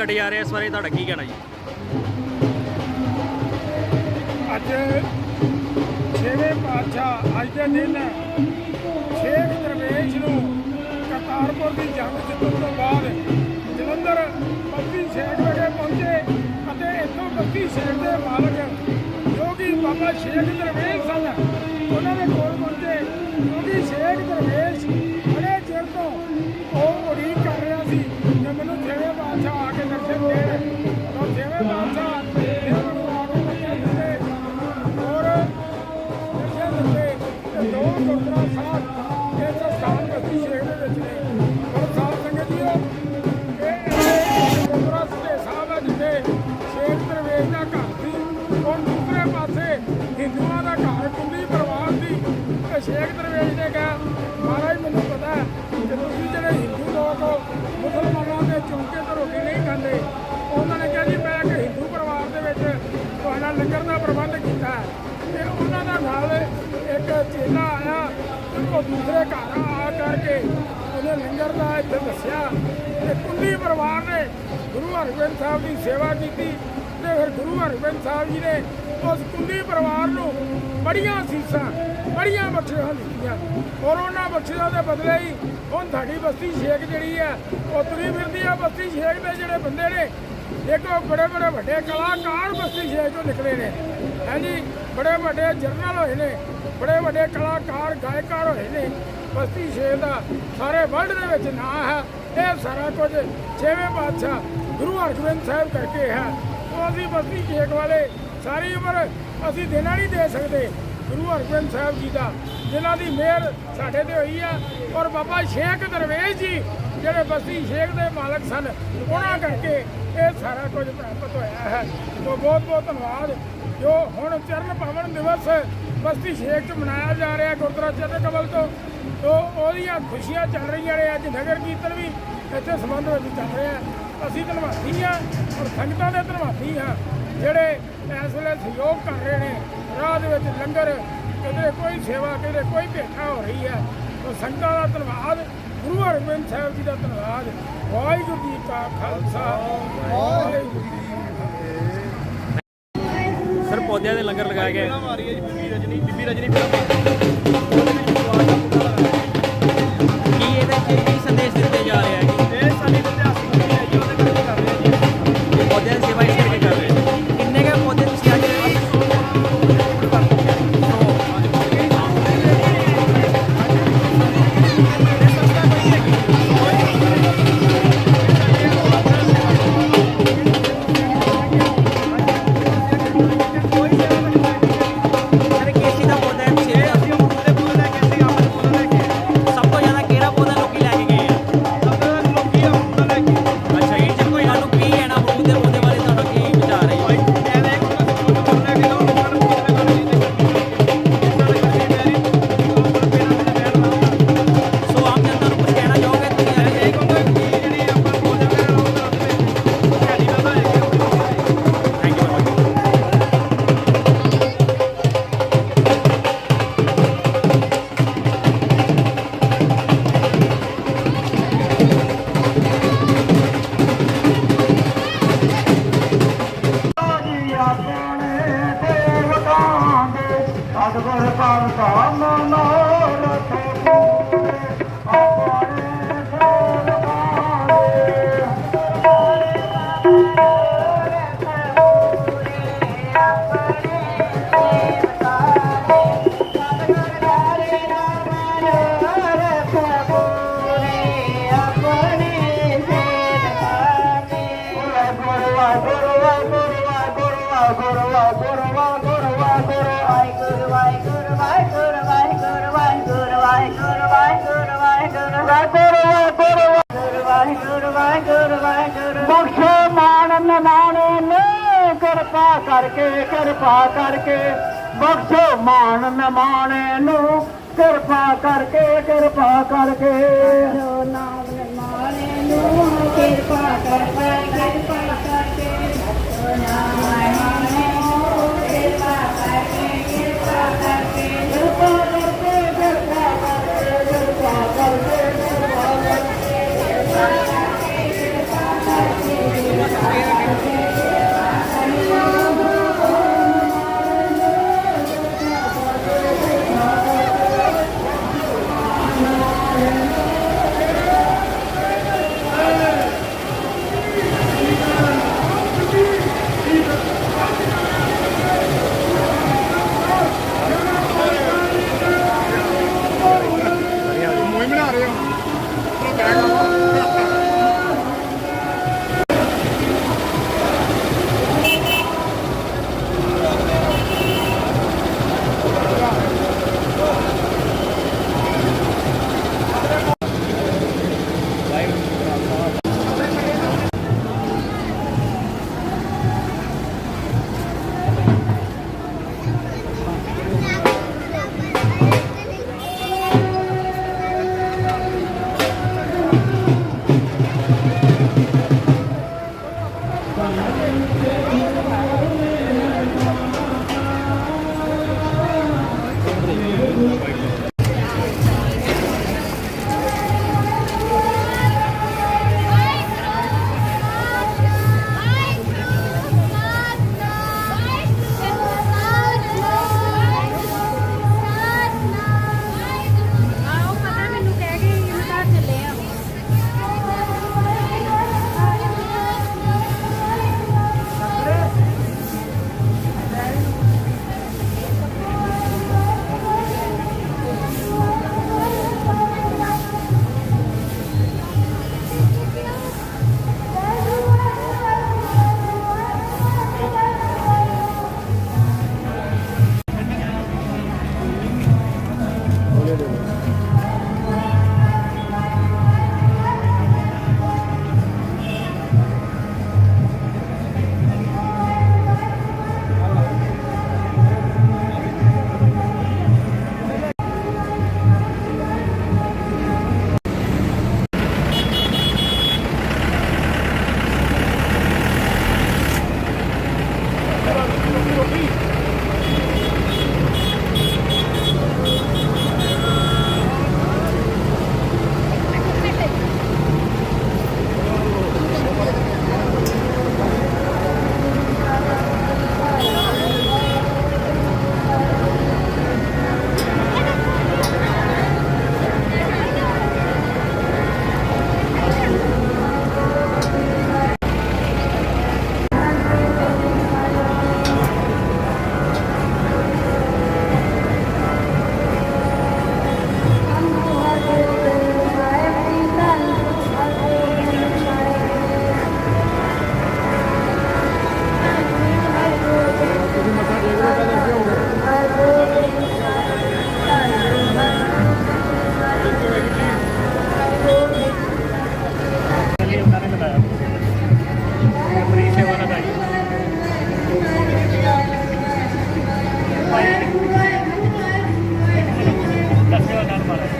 ਕੱਟੇ ਜਾ ਰਹੇ ਆ, ਇਸ ਬਾਰੇ ਤੁਹਾਡਾ ਕੀ ਕਹਿਣਾ ਜੀ? ਅੱਜ ਛੇਵੇਂ ਪਾਤਸ਼ਾਹ ਅੱਜ ਦੇ ਦਿਨ ਸ਼ੇਖ ਦਰਵੇਸ਼ ਨੂੰ ਕਰਤਾਰਪੁਰ ਦੀ ਜੰਗ ਜਿੱਤਣ ਤੋਂ ਬਾਅਦ ਜਲੰਧਰ ਬੱਤੀ ਸ਼ੇਖ ਵਿਖੇ ਪਹੁੰਚੇ ਅਤੇ ਇੱਥੋਂ ਬੱਤੀ ਸ਼ੇਖ ਦੇ ਮਾਲਕ ਜੋ ਕਿ ਬਾਬਾ ਸ਼ੇਖ ਦਰਵੇਸ਼ ਸਨ ਉਹਨਾਂ ਦੇ ਕੋਲ ਪਹੁੰਚੇ ਕਿਉਂਕਿ ਸ਼ੇਖ ਦਰਵੇਸ਼ ਸ਼ੇਖ ਦਰਵੇਸ਼ ਨੇ ਕਿਹਾ, ਮਹਾਰਾਜ ਮੈਨੂੰ ਪਤਾ ਕਿ ਤੁਸੀਂ ਜਿਹੜੇ ਹਿੰਦੂ ਲੋਕ ਹੋ, ਮੁਸਲਮਾਨਾਂ ਦੇ ਚੌਂਕੇ ਤੋਂ ਰੋਟੀ ਨਹੀਂ ਖਾਂਦੇ, ਉਹਨਾਂ ਨੇ ਕਿਹਾ ਜੀ ਮੈਂ ਇੱਕ ਹਿੰਦੂ ਪਰਿਵਾਰ ਦੇ ਵਿੱਚ ਤੁਹਾਡਾ ਲੰਗਰ ਦਾ ਪ੍ਰਬੰਧ ਕੀਤਾ ਹੈ। ਤੇ ਉਹਨਾਂ ਦਾ ਨਾਲ ਇੱਕ ਚੇਲਾ ਆਇਆ ਤੇ ਉਹ ਦੂਸਰੇ ਘਰ ਆ ਕਰਕੇ ਉਹਨੇ ਲੰਗਰ ਦਾ ਇੱਥੇ ਦੱਸਿਆ ਤੇ ਕੁੱਲੀ ਪਰਿਵਾਰ ਨੇ ਗੁਰੂ ਹਰਗੋਬਿੰਦ ਸਾਹਿਬ ਦੀ ਸੇਵਾ ਕੀਤੀ। ਤੇ ਫਿਰ ਗੁਰੂ ਹਰਗੋਬਿੰਦ ਸਾਹਿਬ ਜੀ ਨੇ ਉਸ ਕੁੰਦੀ ਪਰਿਵਾਰ ਨੂੰ ਬੜੀਆਂ ਸੀਸਾਂ ਬੜੀਆਂ ਬਖਸ਼ਿਸ਼ਾਂ ਦਿੱਤੀਆਂ। ਔਰ ਉਹਨਾਂ ਬਖਸ਼ਿਸ਼ਾਂ ਦੇ ਬਦਲੇ ਹੀ ਹੁਣ ਸਾਡੀ ਬਸਤੀ ਸ਼ੇਖ ਜਿਹੜੀ ਹੈ ਉਹ ਤੁਰੀ ਫਿਰਦੀ ਆ ਬਸਤੀ ਸ਼ੇਖ ਦੇ ਜਿਹੜੇ ਬੰਦੇ ਨੇ ਦੇਖੋ ਬੜੇ ਬੜੇ ਵੱਡੇ ਕਲਾਕਾਰ ਬਸਤੀ ਸ਼ੇਖ ਤੋਂ ਨਿਕਲੇ ਨੇ। ਹਾਂਜੀ, ਬੜੇ ਵੱਡੇ ਜਰਨਲ ਹੋਏ ਨੇ, ਬੜੇ ਵੱਡੇ ਕਲਾਕਾਰ, ਗਾਇਕਾਰ ਹੋਏ ਨੇ। ਬਸਤੀ ਸ਼ੇਖ ਦਾ ਸਾਰੇ ਵਰਲਡ ਦੇ ਵਿੱਚ ਨਾਂ ਹੈ, ਇਹ ਸਾਰਾ ਕੁਝ ਛੇਵੇਂ ਪਾਤਸ਼ਾਹ ਗੁਰੂ ਹਰਗੋਬਿੰਦ ਸਾਹਿਬ ਕਰਕੇ ਹੈ। ਉਹ ਅਸੀਂ ਬਸਤੀ ਸ਼ੇਖ ਵਾਲੇ, ਸਾਰੀ ਉਮਰ ਅਸੀਂ ਦੇਣਾ ਨਹੀਂ ਦੇ ਸਕਦੇ। ਗੁਰੂ ਹਰਗੋਬਿੰਦ ਸਾਹਿਬ ਜੀ ਦਾ, ਜਿਨ੍ਹਾਂ ਦੀ ਮਿਹਰ ਸਾਡੇ ਤੇ ਹੋਈ ਆ, ਔਰ ਬਾਬਾ ਸ਼ੇਖ ਦਰਵੇਸ਼ ਜੀ, ਜਿਹੜੇ ਬਸਤੀ ਸ਼ੇਖ ਦੇ ਮਾਲਕ ਸਨ, ਉਹਨਾਂ ਕਰਕੇ ਇਹ ਸਾਰਾ ਕੁਝ ਪ੍ਰਾਪਤ ਹੋਇਆ ਹੈ। ਸੋ ਬਹੁਤ ਬਹੁਤ ਧੰਨਵਾਦ। ਜੋ ਹੁਣ ਚਰਨ ਪਾਵਨ ਦਿਵਸ ਬਸਤੀ ਸ਼ੇਖ ਚ ਮਨਾਇਆ ਜਾ ਰਿਹਾ ਗੁਰਦੁਆਰਾ ਚਰਨ ਕਮਲ ਤੋਂ, ਤੋ ਉਹਦੀਆਂ ਖੁਸ਼ੀਆਂ ਚੱਲ ਰਹੀਆਂ ਨੇ। ਅੱਜ ਨਗਰ ਕੀਰਤਨ ਵੀ ਇੱਥੇ ਸੰਬੰਧ ਵਿੱਚ ਚੱਲ ਰਿਹਾ ਅਸੀਂ ਧੰਨਵਾਦੀ ਹਾਂ ਔਰ ਸੰਗਤਾਂ ਦੇ ਧੰਨਵਾਦੀ ਹਾਂ ਜਿਹੜੇ ਇਸ ਵੇਲੇ ਸਹਿਯੋਗ ਕਰ ਰਹੇ ਨੇ। ਰਾਹ ਦੇ ਵਿੱਚ ਲੰਗਰ ਕਿਤੇ ਕੋਈ ਸੇਵਾ ਕਿਤੇ ਕੋਈ ਭੇਟਾ ਹੋ ਰਹੀ ਹੈ ਤੋ ਸੰਗਤਾਂ ਦਾ ਧੰਨਵਾਦ ਗੁਰੂ ਹਰਗੋਬਿੰਦ ਸਾਹਿਬ ਜੀ ਦਾ ਧੰਨਵਾਦ। ਵਾਹਿਗੁਰੂ ਜੀ ਕਾ ਖਾਲਸਾ ਵਾਹਿਗੁਰੂ ਜੀ ਸਰ ਪੌਦਿਆਂ ਦੇ ਲੰਗਰ ਲਗਾਏ ਗਏ। ਮਾਰੀ ਹੈ ਜੀ ਬੀਬੀ ਰਜਨੀ ਬੀਬੀ ਰਜਨੀ ਬਖਸ਼ੋ ਮਾਨ ਨਮਾਣੇ ਨੇ ਕਿਰਪਾ ਕਰਕੇ ਕਿਰਪਾ ਕਰਕੇ। ਬਖਸ਼ੋ ਮਾਨ ਨਮਾਣੇ ਨੂੰ ਕਿਰਪਾ ਕਰਕੇ ਕਿਰਪਾ ਕਰਕੇ। ਨਾਮ ਮਾਰੇ ਨੂੰ ਕਿਰਪਾ ਕਰਕੇ।